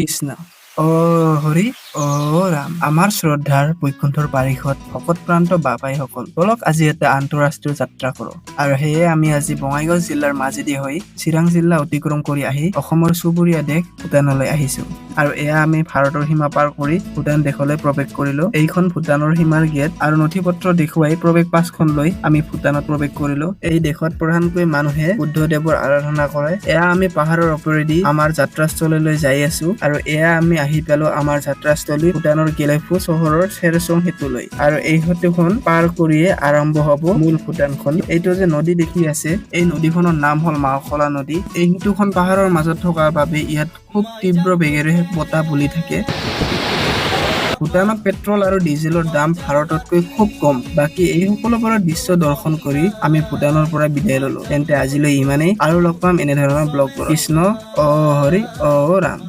কৃষ্ণ হৰি অ ৰাম। আমাৰ শ্ৰদ্ধাৰ বৈকুণ্ঠৰ পাৰিষদ ভকত প্ৰান্ত বাবাইসকল বলক আজি এটা আন্তঃৰাষ্ট্ৰীয় যাত্ৰা কৰোঁ। আৰু সেয়ে আমি আজি বঙাইগাঁও জিলাৰ মাজেদি হৈ চিৰাং জিলা অতিক্ৰম কৰি আহি অসমৰ চুবুৰীয়া দেশ ভূটানলৈ আহিছো। আৰু এয়া আমি ভাৰতৰ সীমা পাৰ কৰি ভূটান দেশলৈ প্ৰৱেশ কৰিলো। এইখন ভূটানৰ সীমাৰ গেট আৰু নথি পত্ৰ দেখুৱাই প্ৰৱেশ পাছখন লৈ আমি ভূটানত প্ৰৱেশ কৰিলো। এই দেশত প্ৰধানকৈ মানুহে বুদ্ধদেৱৰ আৰাধনা কৰে। এয়া আমি পাহাৰৰ ওপৰেদি আমাৰ যাত্ৰাস্থলীলৈ যাই আছো। আৰু এয়া আমি আহি পালো আমাৰ যাত্ৰাস্থলী ভূটানৰ গেলেফু চহৰৰ চেৰচং সেতুলৈ। আৰু এই সেতুখন পাৰ কৰিয়ে আৰম্ভ হব মূল ভূটানখন। এইটো যে নদী দেখি আছে এই নদীখনৰ নাম হ'ল মাওখলা নদী। এই সেতুখন পাহাৰৰ মাজত থকাৰ বাবে ইয়াত খুব তীব্ৰ বেগেৰে বতাহ বলি থাকে। ভূটানত পেট্ৰল আৰু ডিজেলৰ দাম ভাৰততকৈ খুব কম। বাকী এই সকলোবোৰৰ দৃশ্য দৰ্শন কৰি আমি ভূটানৰ পৰা বিদায় ললো। তেন্তে আজিলৈ ইমানেই। আৰু লগ পাম এনেধৰণৰ ব্লগ কৃষ্ণ অ হৰি অ ৰাম।